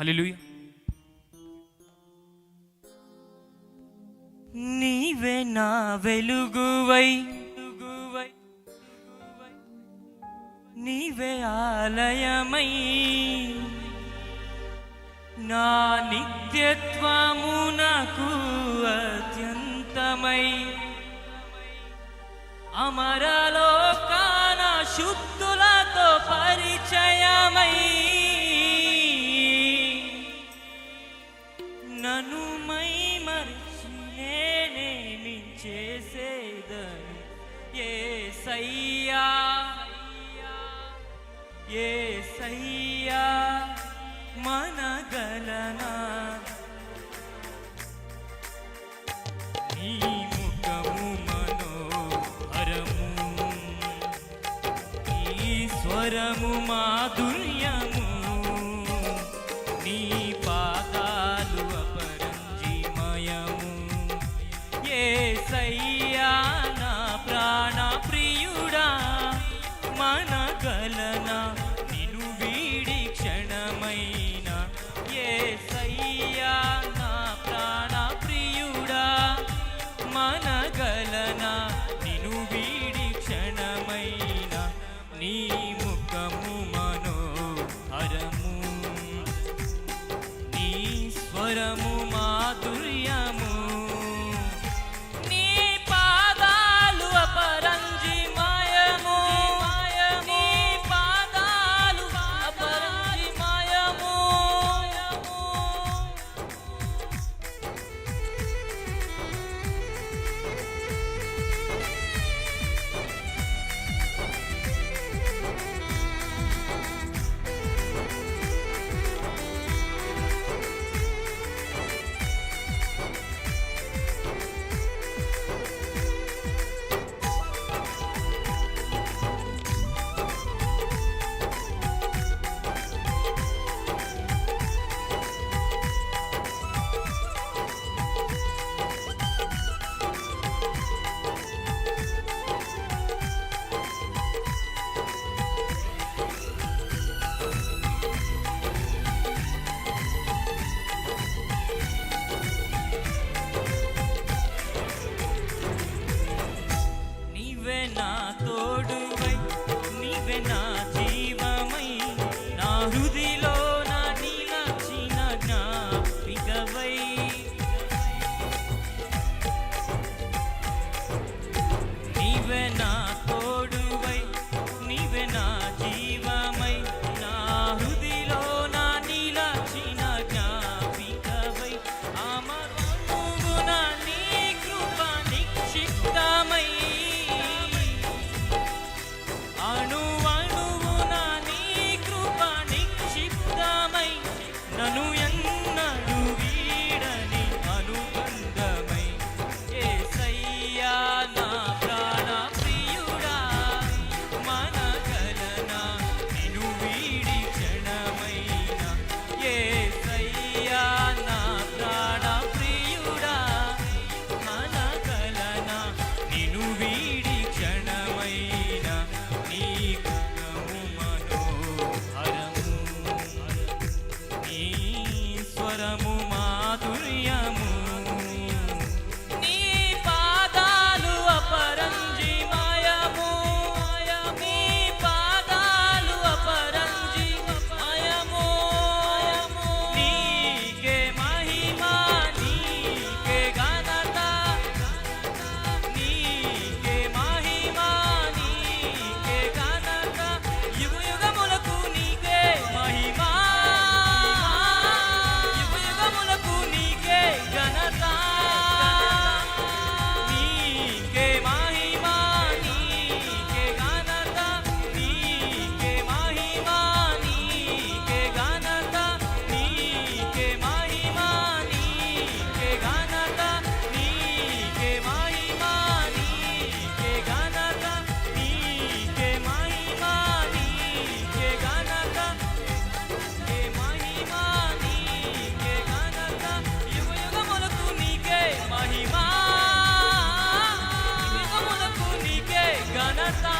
Hallelujah నీవే నా వెలుగువై నీవే ఆలయమై నా నిత్యత్వము నాకు అత్యంతమై. అమరలోకాన శుద్ధ సయ్యా ఏ సయ్యా మనగలనా? నీ ముఖము మనోహరము నీ స్వరము మాధుర్యము. ఘోరము మాధుర్యము நான் 감사합니다.